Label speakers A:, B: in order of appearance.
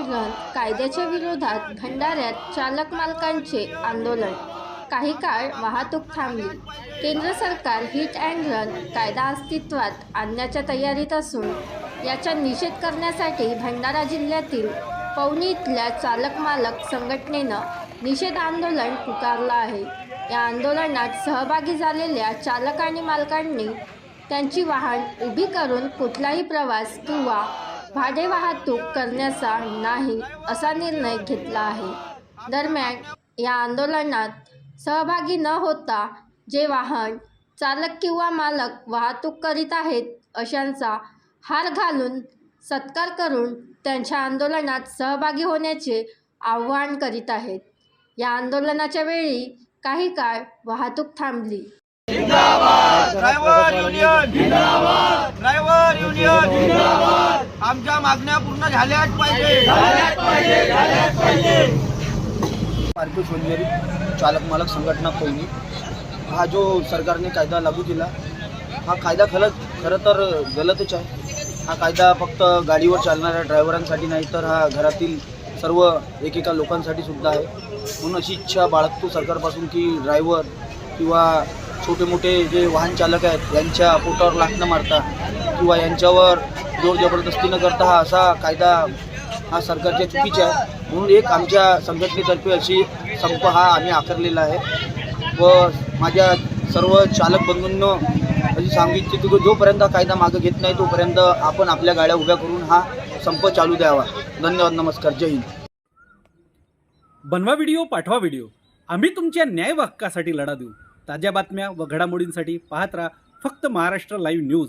A: And कायद्याच्या विरोधात भंडाऱ्यात चालक मालकांचे आंदोलन. काही काळ वाहतूक थांबली. केंद्र सरकार हिट अँड रन कायदा अस्तित्वात आणण्याच्या तयारीत असून याचा निषेध करण्यासाठी भंडारा जिल्ह्यातील पवनी इथल्या चालक मालक संघटनेनं निषेध आंदोलन पुकारलं आहे. या आंदोलनात सहभागी झालेल्या चालक आणि मालकांनी त्यांची वाहन उभी करून कुठलाही प्रवास किंवा भाडे वाहतूक करण्याचा नाही असा निर्णय घेतला आहे. दरम्यान या आंदोलनात सहभागी न होता जे वाहन चालक किंवा मालक वाहतूक करीत आहेत अशांचा हार घालून सत्कार करून त्यांच्या आंदोलनात सहभागी होण्याचे आवाहन करीत आहेत. या आंदोलनाच्या वेळी काही काळ वाहतूक थांबली
B: ड्रायव्हर युनियन ड्रायव्हर युनियन आमच्या मागण्या पूर्ण झाल्याच पाहिजे.
C: आरपी सोनवेरी चालक मालक संघटना पवनी हा जो सरकारने कायदा लागू केला हा कायदा खरंच खरं तर गलतच आहे. हा कायदा फक्त गाडीवर चालणाऱ्या ड्रायव्हरांसाठी नाही तर हा घरातील सर्व एकेका लोकांसाठी सुद्धा आहे. म्हणून अशी इच्छा बाळगतो सरकारपासून की ड्रायव्हर किंवा छोटे मोठे जे वाहन चालक आहेत यांच्या पोटावर न मारता किंवा यांच्यावर जोर जबरदस्ती न करता हा असा कायदा हा सरकारच्या चुकीचा आहे म्हणून एक आमच्या संघटनेतर्फे अशी संप हा आम्ही आकारलेला आहे. व माझ्या सर्व चालक बंधूंनो अशी सांगू इच्छितो की जोपर्यंत हा कायदा मागं घेत नाही तोपर्यंत आपण आपल्या गाड्या उभ्या करून हा संप चालू द्यावा. धन्यवाद नमस्कार जय हिंद.
D: बनवा व्हिडिओ पाठवा व्हिडिओ. आम्ही तुमच्या न्याय हक्कासाठी लढा देऊ. ताज्या बातम्या व घडामोडींसाठी पाहत राहा फक्त महाराष्ट्र लाईव्ह न्यूज.